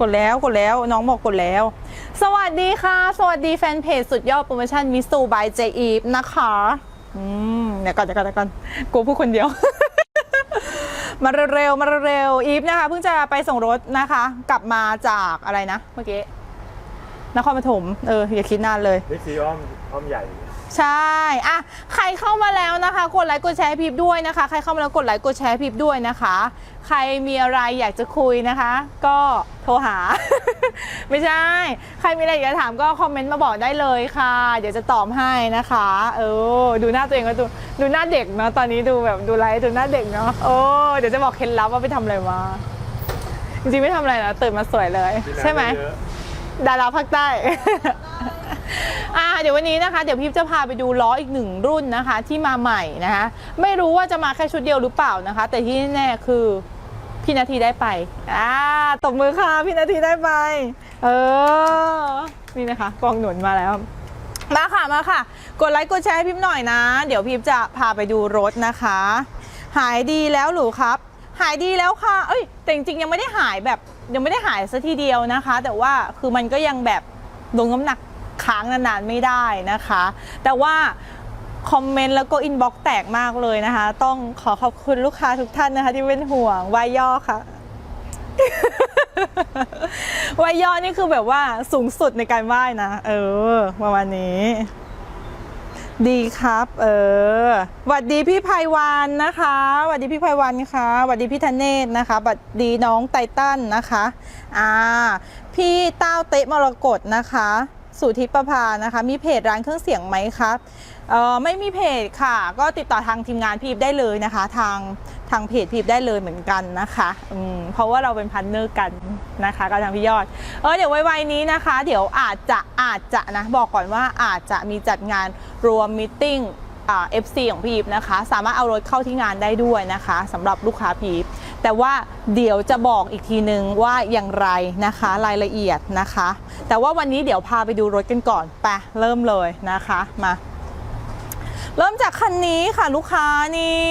กดแล้วกดแล้วน้องบอกกดแล้ว สวัสดีค่ะ สวัสดีแฟนเพจสุดยอดโปรโมชั่นมิสูบายเจอีฟนะคะอืมเดี๋ยวก่อนเดี๋ยวก่อนเดี๋ยวก่อนกูพูดคนเดียว มาเร็วมาเร็วอีฟนะคะเพิ่งจะไปส่งรถนะคะ กลับมาจากอะไรนะ เมื่อกี้นครปฐมเอออย่าคิดนานเลย บิ๊กซีอ้อมอ้อมใหญ่ ใช่อะใครเข้ามาแล้วนะคะ กดไลค์กดแชร์ให้พีบด้วยนะคะ ใครเข้ามาแล้วกดไลค์กดแชร์ให้พีบด้วยนะคะ ใครมีอะไรอยากจะคุยนะคะ ก็โทรหา ไม่ใช่ ใครมีอะไรอยากจะถามก็คอมเมนต์มาบอกได้เลยค่ะ เดี๋ยวจะตอบให้นะคะ เออ ดูหน้าตัวเองก็ดู ดูหน้าเด็กเนาะ ตอนนี้ดูแบบดูไลฟ์ดูหน้าเด็กเนาะ โอ้ เดี๋ยวจะบอกเคล็ดลับว่าไปทำอะไรมา จริงๆไม่ทำอะไรนะ ตื่นมาสวยเลยกินน้ำใช่ไหมเยอะดาราภาคใต้ อ่าเดี๋ยววันนี้นะคะ เดี๋ยวพี่จะพาไปดูล้ออีกหนึ่งรุ่นนะคะ ที่มาใหม่นะคะ ไม่รู้ว่าจะมาแค่ชุดเดียวหรือเปล่านะคะ แต่ที่แน่คือพี่นาทีได้ไปอ่าตบมือค่ะพี่นาทีได้ไป เออ นี่นะคะกองหนุนมาแล้วมาค่ะมาค่ะ กดไลค์กดแชร์ให้พิมพ์หน่อยนะ เดี๋ยวพิมจะพาไปดูรถนะคะ หายดีแล้วหรือครับ หายดีแล้วค่ะ เอ้ยแต่จริงๆยังไม่ได้หายแบบยังไม่ได้หายซะทีเดียวนะคะ แต่ว่าคือมันก็ยังแบบลงน้ำหนัก ค้างนานๆไม่ได้นะคะ แต่ว่าคอมเมนต์แล้วก็อินบ็อกซ์แตกมากเลยนะคะ ต้องขอขอบคุณลูกค้าทุกท่านนะคะที่เป็นห่วงวายย่อค่ะวายย่อนี่คือแบบว่าสูงสุดในการว่ายนะ เออประมาณนี้ ดีครับ เออหวัดดีพี่ไพวันนะคะหวัดดีพี่ไพวันค่ะหวัดดีพี่ธเนศนะคะหวัดดีน้องไตตันนะคะ อ่า พี่เต้าเตะมรกตนะคะ สุทิปภานะคะ มีเพจร้านเครื่องเสียงไหมคะเออไม่มีเพจค่ะ ก็ติดต่อทางทีมงานพีบได้เลยนะคะ ทางทางเพจพีบได้เลยเหมือนกันนะคะอืมเพราะว่าเราเป็นพันเนอร์กันนะคะกับทางพี่ยอด เออเดี๋ยวไวๆนี้นะคะ เดี๋ยวอาจจะอาจจะนะบอกก่อนว่าอาจจะมีจัดงานรวมมิ팅 เอฟซีของพีฟนะคะ สามารถเอารถเข้าที่งานได้ด้วยนะคะสำหรับลูกค้าพีฟแต่ว่าเดี๋ยวจะบอกอีกทีนึงว่าอย่างไรนะคะ รายละเอียดนะคะ แต่ว่าวันนี้เดี๋ยวพาไปดูรถกันก่อนไปเริ่มเลยนะคะมา เริ่มจากคันนี้ค่ะลูกค้านี่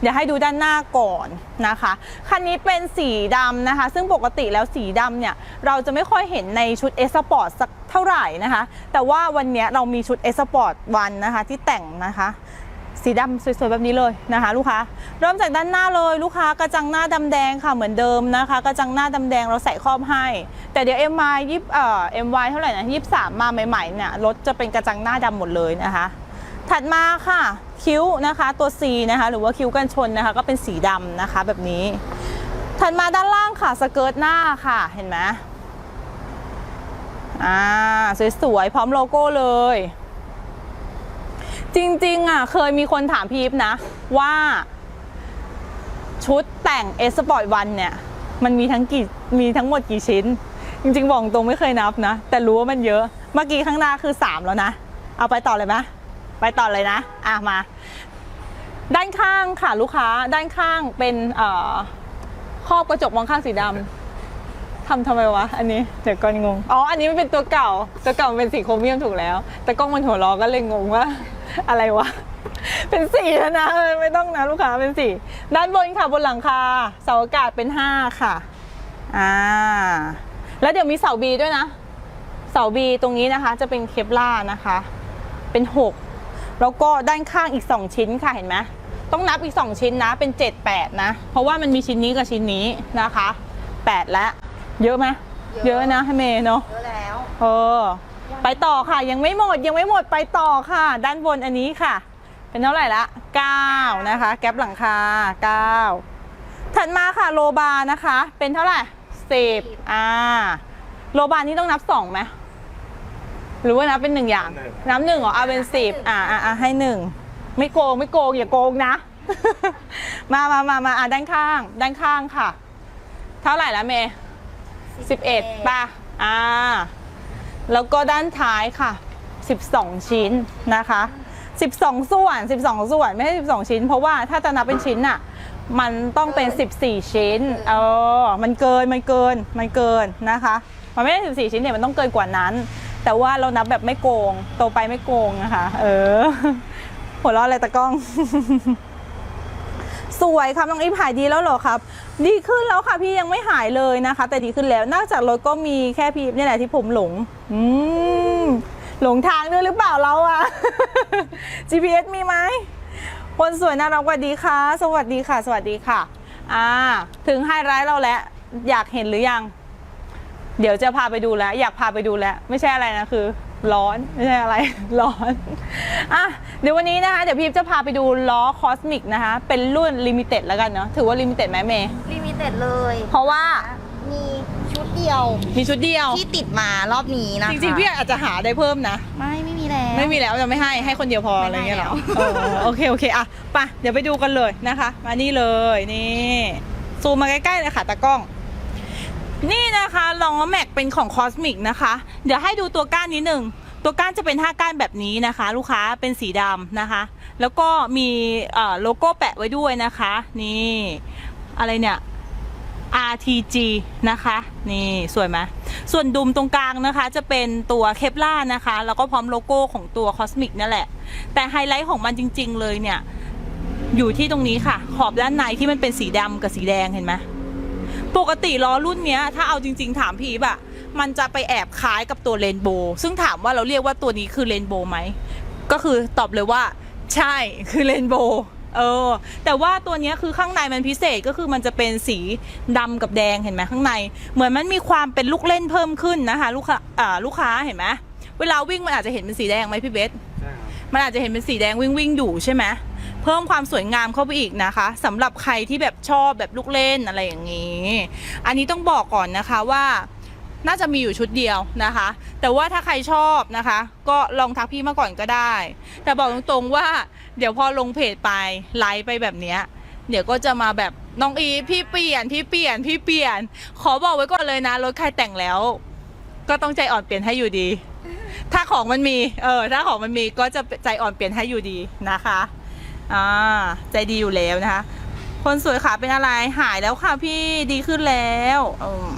เดี๋ยวให้ดูด้านหน้าก่อนนะคะ คันนี้เป็นสีดำนะคะ ซึ่งปกติแล้วสีดำเนี่ย เราจะไม่ค่อยเห็นในชุด S Sport สักเท่าไหร่นะคะ แต่ว่าวันนี้เรามีชุด S Sport วันนะคะที่แต่งนะคะสีดำสวยๆแบบนี้เลยนะคะ ลูกค้าเริ่มจากด้านหน้าเลยลูกค้ากระจังหน้าดำแดงค่ะเหมือนเดิมนะคะกระจังหน้าดำแดงเราใส่ครอบให้ แต่เดี๋ยว MY ยี่เอ่อ MY เท่าไหร่นะยี่สามมาใหม่ๆเนี่ยรถจะเป็นกระจังหน้าดำหมดเลยนะคะ ถัดมาค่ะ คิ้วนะคะตัว C นะคะ หรือว่าคิ้วกันชนนะคะ ก็เป็นสีดำนะคะ แบบนี้ ถัดมาด้านล่างค่ะสเกิร์ตหน้าค่ะเห็นไหมอ่าสวยๆพร้อมโลโก้เลย จริงๆอะเคยมีคนถามพีฟนะ ว่า ชุดแต่ง S Sport 1เนี่ย มันมีทั้งกี่มีทั้งหมดกี่ชิ้น จริงๆบอกตรงไม่เคยนับนะ แต่รู้ว่ามันเยอะ เมื่อกี้ข้างหน้าคือ 3 แล้วนะ เอาไปต่อเลยไหม ไปต่อเลยนะ อะมา ด้านข้างค่ะลูกค้าด้านข้างเป็นเอ่อครอบกระจกมองข้างสีดำทำทำไมวะ อันนี้เดี๋ยวก่อนงง อ๋อ อันนี้มันเป็นตัวเก่า ตัวเก่ามันเป็นสีโครเมียมถูกแล้ว แต่กล้องมันหัวล้อก็เลยงงว่า อะไรวะ เป็นสีแล้วนะเออไม่ต้องนะลูกค้าเป็นสีด้านบนค่ะบนหลังคาเสาอากาศเป็น5ค่ะ อ่า แล้วเดี๋ยวมีเสาบีด้วยนะ เสาบีตรงนี้นะคะ จะเป็นเคปล่าร์นะคะ เป็น6 แล้วก็ด้านข้างอีก 2 ชิ้นค่ะเห็นไหมต้องนับอีก 2 ชิ้นนะเป็น 7 8 นะ เพราะว่ามันมีชิ้นนี้กับชิ้นนี้นะคะ 8 แล้ว เยอะไหมเยอะนะให้เมย์เนาะเยอะแล้วเออไปต่อค่ะยังไม่หมดยังไม่หมดไปต่อค่ะ ด้านบนอันนี้ค่ะ เป็นเท่าไหร่ละ9นะคะ แก๊ปหลังคา9ถัดมาค่ะโลบานะคะ เป็นเท่าไหร่10อ่าโลบานี่ต้องนับ2ไหม หรือว่านับเป็นหนึ่งอย่าง นับหนึ่งเหรอเอาเป็นสิบอ่าอ่าอ่าให้หนึ่งไม่โกงไม่โกงอย่าโกงนะ มามามามาอ่าด้านข้าง ด้านข้างค่ะ เท่าไหร่ละเมย์11ป่ะอ่าแล้วก็ด้านท้ายค่ะ 12 ชิ้นนะคะ 12 ส่วน 12 ส่วนไม่ใช่ 12 ชิ้น เพราะว่าถ้าจะนับเป็นชิ้นน่ะมันต้องเป็น 14 ชิ้นเออมันเกินมันเกินมันเกินนะคะ มันไม่ใช่14 ชิ้นเนี่ยมันต้องเกินกว่านั้น แต่ว่าเรานับแบบไม่โกง โตไปไม่โกงนะคะ เออ หัวเราะอะไรตะกล้องสสวยครับน้องอีฟหายดีแล้วเหรอครับ ดีขึ้นแล้วค่ะพี่ยังไม่หายเลยนะคะ แต่ดีขึ้นแล้วนอกจากรถก็มีแค่พี่นี่แหละที่ผมหลง อืมหลงทางด้วยหรือเปล่าเราอะ GPS มีไหมคนสวยน่ารักสวัสดีค่ะ สวัสดีค่ะ สวัสดีค่ะ อ่า ถึงไฮไลท์เราแล้ว อยากเห็นหรือยัง เดี๋ยวจะพาไปดูแล้วอยากพาไปดูแล้วไม่ใช่อะไรนะคือ ร้อนไม่ใช่อะไร ร้อนอะเดี๋ยววันนี้นะคะ เดี๋ยวพี่จะพาไปดูล้อคอสมิกนะคะ เป็นรุ่นลิมิเต็ดแล้วกันเนาะถือว่าลิมิเต็ดไหมเมย์ลิมิเต็ดเลย เพราะว่ามีชุดเดียว มีชุดเดียว ที่ติดมารอบนี้นะคะจริงๆพี่อาจจะหาได้เพิ่มนะ ไม่ไม่มีแล้ว ไม่มีแล้วจะไม่ให้ให้คนเดียวพอไม่อะไรเงี้ยเหรอให้เออโอเคโอเคอะไปเดี๋ยวไปดูกันเลยนะคะ มานี่เลยนี่ซูมมาใกล้ๆเลยค่ะตากล้อง นี่นะคะลองแม็กเป็นของคอสมิกนะคะ เดี๋ยวให้ดูตัวก้านนิดหนึ่งตัวก้านจะเป็นห้าก้านแบบนี้นะคะ ลูกค้าเป็นสีดำนะคะ แล้วก็มีโลโก้แปะไว้ด้วยนะคะ นี่ อะไรเนี่ย RTG นะคะ นี่สวยไหมส่วนดุมตรงกลางนะคะ จะเป็นตัวเคปล่านะคะ แล้วก็พร้อมโลโก้ของตัวคอสมิกนั่นแหละ แต่ไฮไลท์ของมันจริง ๆ เลยเนี่ย อยู่ที่ตรงนี้ค่ะ ขอบด้านในที่มันเป็นสีดำกับสีแดงเห็นไหม ปกติล้อรุ่นเนี้ยถ้าเอาจริง ๆ ถามพี่บะมันจะไปแอบคล้ายกับตัวเรนโบว์ซึ่งถามว่าเราเรียกว่าตัวนี้คือเรนโบว์ไหมก็คือตอบเลยว่า ใช่คือเรนโบว์เออ แต่ว่าตัวเนี้ยคือข้างในมันพิเศษก็คือมันจะเป็นสีดำกับแดงเห็นไหมข้างใน เหมือนมันมีความเป็นลูกเล่นเพิ่มขึ้นนะคะลูกค้าอ่าลูกค้าเห็นไหมเวลาวิ่งมันอาจจะเห็นเป็นสีแดงไหมพี่เบสใช่ครับมันอาจจะเห็นเป็นสีแดงวิ่งวิ่งอยู่ใช่ไหม เพิ่มความสวยงามเข้าไปอีกนะคะสำหรับใครที่แบบชอบแบบลูกเล่นอะไรอย่างนี้ อันนี้ต้องบอกก่อนนะคะว่าน่าจะมีอยู่ชุดเดียวนะคะ แต่ว่าถ้าใครชอบนะคะ ก็ลองทักพี่มาก่อนก็ได้ แต่บอกตรงๆว่า เดี๋ยวพอลงเพจไปไลฟ์ไปแบบเนี้ยเดี๋ยวก็จะมาแบบน้องอีพี่เปลี่ยนพี่เปลี่ยนพี่เปลี่ยน ขอบอกไว้ก่อนเลยนะรถใครแต่งแล้ว ก็ต้องใจอ่อนเปลี่ยนให้อยู่ดี ถ้าของมันมี เออ ถ้าของมันมีก็จะใจอ่อนเปลี่ยนให้อยู่ดีนะคะ อ่าใจดีอยู่แล้วนะคะ คนสวยขาเป็นอะไรหายแล้วค่ะพี่ดีขึ้นแล้วอืม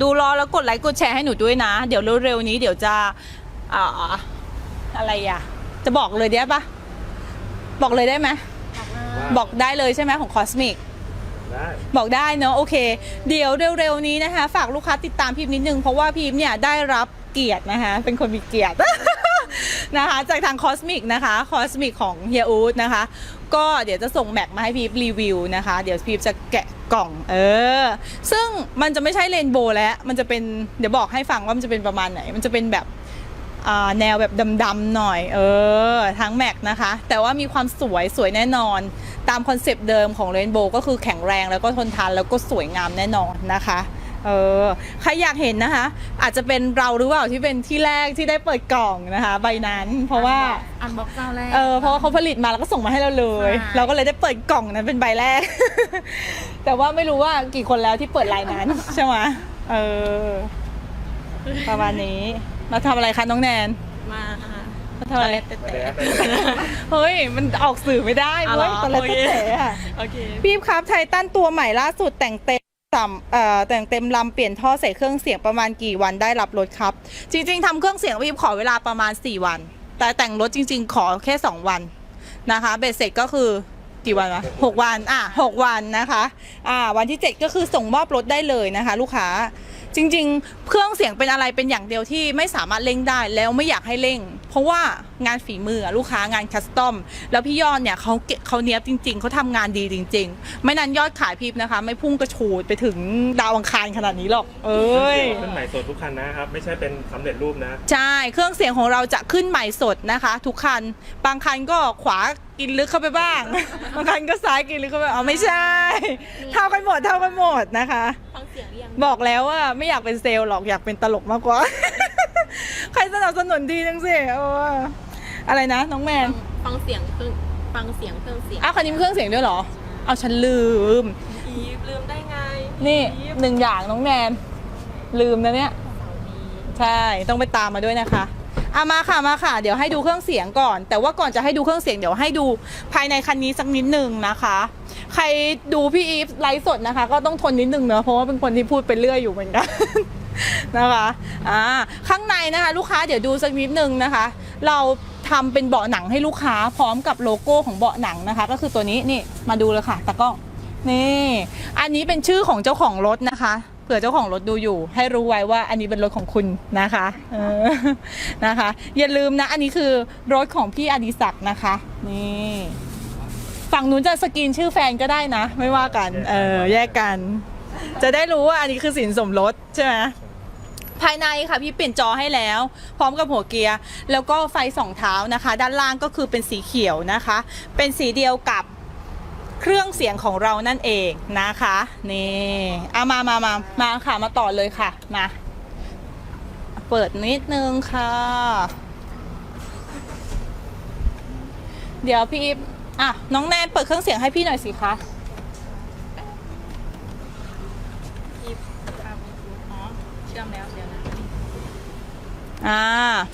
ดูรอแล้วกดไลค์กดแชร์ให้หนูด้วยนะ เดี๋ยวเร็วๆนี้เดี๋ยวจะอ่าอะไรอะ จะบอกเลยได้ปะบอกเลยได้ไหมบอกได้เลยใช่ไหมของคอสมิกได้บอกได้เนอะโอเค เดี๋ยวเร็วๆนี้นะคะ ฝากลูกค้าติดตามพิมพ์นิดนึง เพราะว่าพิมพ์เนี่ยได้รับเกียรตินะคะเป็นคนมีเกียรติ นะคะ จากทางคอสมิกนะคะคอสมิกของเฮียอูดนะคะ ก็เดี๋ยวจะส่งแม็กมาให้พีฟรีวิวนะคะ เดี๋ยวพีฟจะแกะกล่อง เออ ซึ่งมันจะไม่ใช่เรนโบว์แล้ว มันจะเป็นเดี๋ยวบอกให้ฟังว่ามันจะเป็นประมาณไหน มันจะเป็นแบบแนวแบบดำๆหน่อย เออ ทั้งแม็กนะคะ แต่ว่ามีความสวยสวยแน่นอน ตามคอนเซปต์เดิมของเรนโบว์ก็คือแข็งแรงแล้วก็ทนทานแล้วก็สวยงามแน่นอนนะคะ เออใครอยากเห็นนะคะ อาจจะเป็นเราหรือเปล่าที่เป็นที่แรกที่ได้เปิดกล่องนะคะ ใบนั้นเพราะว่าอันบ็อกเจ้าแรก เออเพราะว่าเขาผลิตมาแล้วก็ส่งมาให้เราเลย ใช่ เราก็เลยได้เปิดกล่องนั้นเป็นใบแรก แต่ว่าไม่รู้ว่ากี่คนแล้วที่เปิดลายนั้น ใช่ไหมเออประมาณนี้มาทำอะไรคะน้องแนนมาอะมาทำอะไรแต่มาเลยครับเฮ้ยมันออกสื่อไม่ได้อ๋อเว้ยเหรอตอนแรกโอเคเตะอะ โอเค พี่ครับไททันตัวใหม่ล่าสุดแต่งเต็ม สามแต่งเต็มลำเปลี่ยนท่อใส่เครื่องเสียงประมาณกี่วันได้รับรถครับ จริง ๆทำเครื่องเสียงพี่ขอเวลาประมาณ 4 วัน แต่แต่งรถจริง ๆ ขอแค่ 2 วันนะคะเบสเสร็จก็คือกี่วันวะหกวันอะหกวันนะคะอ่าวันที่ 7 ก็คือส่งมอบรถได้เลยนะคะ ลูกค้าจริง ๆ เครื่องเสียงเป็นอะไรเป็นอย่างเดียวที่ไม่สามารถเร่งได้แล้วไม่อยากให้เร่ง เพราะว่า งานฝีมืออะลูกค้างานคัสตอม แล้วพี่ยอดเนี่ยเขาเกเขาเนี้ยบจริง ๆเขาทำงานดีจริง ๆ ไม่นั้นยอดขายพีบนะคะ ไม่พุ่งกระฉูดไปถึงดาวอังคารขนาดนี้หรอก เอ้ยขึ้นใหม่สดทุกคันนะครับ ไม่ใช่เป็นสำเร็จรูปนะ ใช่ เครื่องเสียงของเราจะขึ้นใหม่สดนะคะ ทุกคัน บางคันก็ขวากินลึกเข้าไปบ้าง บางคันก็ซ้ายกินลึกเข้าไปอ๋อไม่ใช่ เท่ากันหมดเท่ากันหมดนะคะฟังเสียงหรือยังบอกแล้วว่าไม่อยากเป็นเซลล์หรอกอยากเป็นตลกมากกว่า ใครสนับสนุนดีจังสิโอ้ อะไรนะ น้องแมนฟังเสียงเครื่องฟังเสียงเครื่องเสียงอ้าวคันนี้มีเครื่องเสียงด้วยเหรอ เอาฉันลืม อีฟลืมได้ไงนี่อีฟหนึ่งอย่างน้องแนนลืมนะเนี่ย ใช่ต้องไปตามมาด้วยนะคะอามาค่ะมาค่ะ เดี๋ยวให้ดูเครื่องเสียงก่อน แต่ว่าก่อนจะให้ดูเครื่องเสียงเดี๋ยวให้ดูภายในคันนี้สักนิดหนึ่งนะคะ ใครดูพี่อีฟไลฟ์สดนะคะ ก็ต้องทนนิดหนึ่งเนอะเพราะว่าเป็นคนที่พูดไปเรื่อยอยู่เหมือนกัน นะคะอ่าข้างในนะคะ ลูกค้าเดี๋ยวดูสักนิดหนึ่งนะคะ เรา ททำเป็นเบาะหนังให้ลูกค้าพร้อมกับโลโก้ของเบาะหนังนะคะ ก็คือตัวนี้นี่มาดูเลยค่ะตากล้องนี่ อันนี้เป็นชื่อของเจ้าของรถนะคะเผื่อเจ้าของรถดูอยู่ ให้รู้ไว้ว่าอันนี้เป็นรถของคุณนะคะเออนะคะ อย่าลืมนะ อันนี้คือรถของพี่อดิศักดิ์นะคะ นี่ฝั่งนู้นจะสกรีนชื่อแฟนก็ได้นะ ไม่ว่ากัน เออแยกกัน จะได้รู้ว่าอันนี้คือสินสมรสใช่ไหม ภายในค่ะพี่เปลี่ยนจอให้แล้ว พร้อมกับหัวเกียร์ แล้วก็ไฟสองเท้านะคะ ด้านล่างก็คือเป็นสีเขียวนะคะ เป็นสีเดียวกับเครื่องเสียงของเรานั่นเองนะคะนี่เอามามามามาค่ะมาต่อเลยค่ะมาเปิดนิดนึงค่ะ เดี๋ยวพี่อะน้องแนนเปิดเครื่องเสียงให้พี่หน่อยสิคะ ที่ทำอ๋อเชื่อมแล้วเดี๋ยวนะ อ่า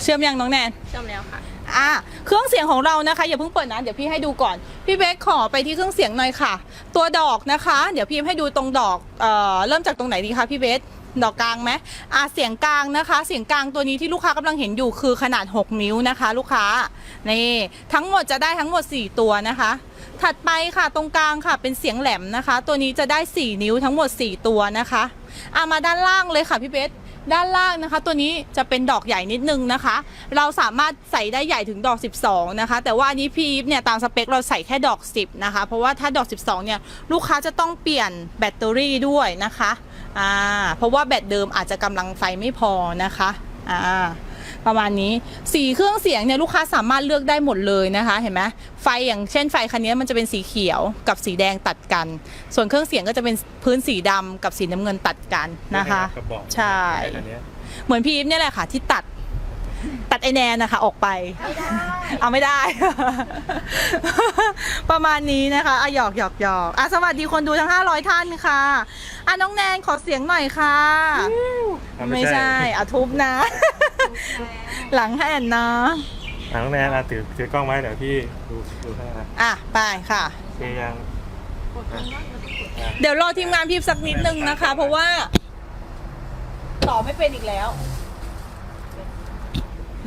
เชื่อมยังน้องแนน เชื่อมแล้วค่ะ อะเครื่องเสียงของเรานะคะอย่าเพิ่งเปิดนะเดี๋ยวพี่ให้ดูก่อน พี่เบสขอไปที่เครื่องเสียงหน่อยค่ะ ตัวดอกนะคะ เดี๋ยวพี่ให้ดูตรงดอกเอ่อเริ่มจากตรงไหนดีคะพี่เบสดอกกลางไหมอะเสียงกลางนะคะ เสียงกลางตัวนี้ที่ลูกค้ากำลังเห็นอยู่คือขนาด 6 นิ้วนะคะ ลูกค้านี่ทั้งหมดจะได้ทั้งหมด 4 ตัวนะคะ ถัดไปค่ะตรงกลางค่ะเป็นเสียงแหลมนะคะ ตัวนี้จะได้ 4 นิ้วทั้งหมด 4 ตัวนะคะอะมาด้านล่างเลยค่ะพี่เบส ด้านล่างนะคะ ตัวนี้จะเป็นดอกใหญ่นิดนึงนะคะ เราสามารถใส่ได้ใหญ่ถึงดอก 12 นะคะ แต่ว่าอันนี้พี่อีฟเนี่ยตามสเปคเราใส่แค่ดอก 10 นะคะ เพราะว่าถ้าดอก 12 เนี่ยลูกค้าจะต้องเปลี่ยนแบตเตอรี่ด้วยนะคะอ่าเพราะว่าแบตเดิมอาจจะกำลังไฟไม่พอนะคะอ่า ประมาณนี้สีเครื่องเสียงเนี่ยลูกค้าสามารถเลือกได้หมดเลยนะคะเห็นไหมไฟอย่างเช่นไฟคันนี้มันจะเป็นสีเขียวกับสีแดงตัดกัน ส่วนเครื่องเสียงก็จะเป็นพื้นสีดำกับสีน้ำเงินตัดกันนะคะกระบอกใช่อันเนี้ยเหมือนพี่อีฟเนี่ยแหละค่ะที่ตัดตัดไอแนนนะคะออกไป เอาไม่ได้ ประมาณนี้นะคะอะหยอกหยอกหยอกอะสวัสดีคนดูทั้ง 500 ท่านค่ะอะน้องแนนขอเสียงหน่อยค่ะอะไม่ใช่อะทุบนะ หลังให้แอนนะอะน้องแนนอะถือถือกล้องไว้เดี๋ยวพี่ดูดูให้นะอะ ไปค่ะ โอเคยัง เดี๋ยวรอทีมงานพิมพ์สักนิดนึงนะคะ เพราะว่า ต่อไม่เป็นอีกแล้ว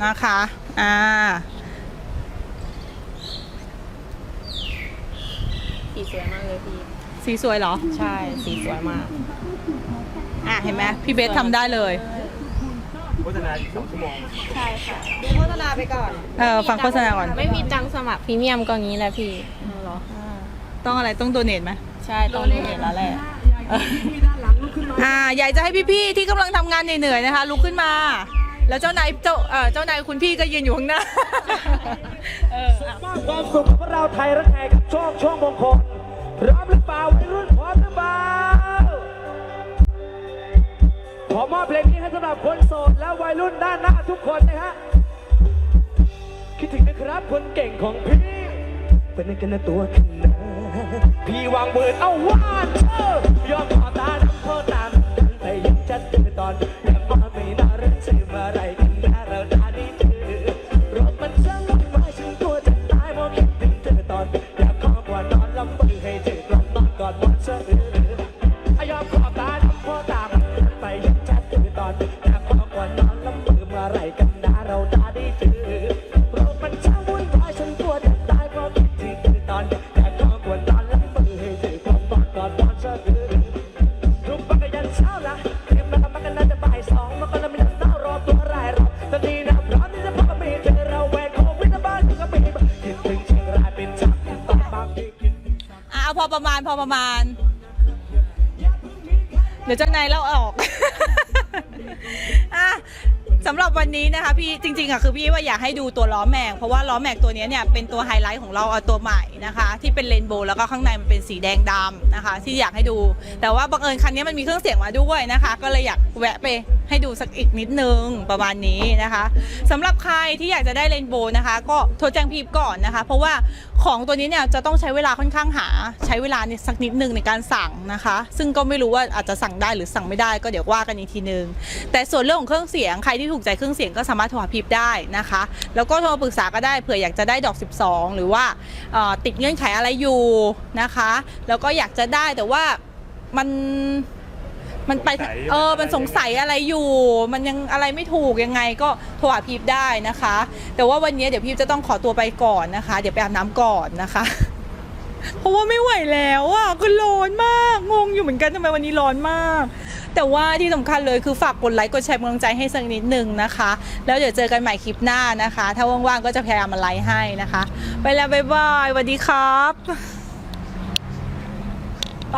นะคะ อ่า สีสวยมากเลยพี่ สีสวยเหรอ ใช่ สีสวยมาก อะ เห็นไหมพี่เบสทำได้เลย โฆษณาอีกสองชั่วโมงใช่ค่ะโฆษณาไปก่อน เออฟังโฆษณาก่อนไม่มีตังค์สมัครพรีเมียมก็งี้แหละพี่เหรอต้องอะไรต้องโดเนทไหมใช่ต้องเห็นแล้วแหละอ่าอยากจะให้พี่ๆที่กำลังทำงานเหนื่อยๆนะคะ ลุกขึ้นมา แล้วเจ้านายเจ้าเออเจ้านายคุณพี่ก็ยืนอยู่ข้างหน้าเอออะมากความสุขของเราไทยรักแห่กับช่วงช่วงมงคลพร้อมหรือเปล่าวัยรุ่นพร้อมหรือเปล่าข อมอบเพลงนี้ให้สำหรับคนโสดและวัยรุ่นด้านหน้าทุกคนนะฮะ คิดถึงนะครับคนเก่งของพี่ เป็นนักกันนะตัวขึ้นนะพี่วางมือเอาว่านเออยอมขอตาดำโทษตามกันแต่ยังจะตื่น พอประมาณพอประมาณ เดี๋ยวเจ้านายเล่าออก อะสำหรับวันนี้นะคะพี่จริงๆอะคือพี่ว่าอยากให้ดูตัวล้อแม็กเพราะว่าล้อแม็กตัวนี้เนี่ยเป็นตัวไฮไลท์ของเราเอาตัวใหม่นะคะ ที่เป็นเรนโบว์แล้วก็ข้างในมันเป็นสีแดงดำนะคะ ที่อยากให้ดู แต่ว่าบังเอิญคันนี้มันมีเครื่องเสียงมาด้วยนะคะ ก็เลยอยากแวะไป ให้ดูสักอีกนิดนึงประมาณนี้นะคะสำหรับใครที่อยากจะได้เรนโบว์นะคะ ก็โทรแจ้งพีบก่อนนะคะ เพราะว่าของตัวนี้เนี่ยจะต้องใช้เวลาค่อนข้างหา ใช้เวลาสักนิดนึงในการสั่งนะคะ ซึ่งก็ไม่รู้ว่าอาจจะสั่งได้หรือสั่งไม่ได้ก็เดี๋ยวว่ากันอีกทีนึง แต่ส่วนเรื่องของเครื่องเสียงใครที่ถูกใจเครื่องเสียงก็สามารถโทรหาพีบได้นะคะ แล้วก็โทรปรึกษาก็ได้เผื่ออยากจะได้ดอก 12 หรือว่าติดเงื่อนไขอะไรอยู่นะคะ แล้วก็อยากจะได้แต่ว่ามัน มันไปสงสัยเออมันอะไรมันสงสัยอะไรอยู่ มันยังอะไรไม่ถูกยังไงก็โทรหาพีฟได้นะคะ แต่ว่าวันนี้เดี๋ยวพีฟจะต้องขอตัวไปก่อนนะคะ เดี๋ยวไปอาบน้ำก่อนนะคะ เพราะว่าไม่ไหวแล้วอะก็ร้อนมากงงอยู่เหมือนกันทำไมวันนี้ร้อนมาก แต่ว่าที่สำคัญเลยคือฝากกดไลค์กดแชร์เป็นกำลังใจให้สักนิดหนึ่งนะคะ แล้วเดี๋ยวเจอกันใหม่คลิปหน้านะคะ ถ้าว่างๆก็จะพยายามมาไลค์ให้นะคะ ไปแล้วบ๊ายบายสวัสดีครับ ไป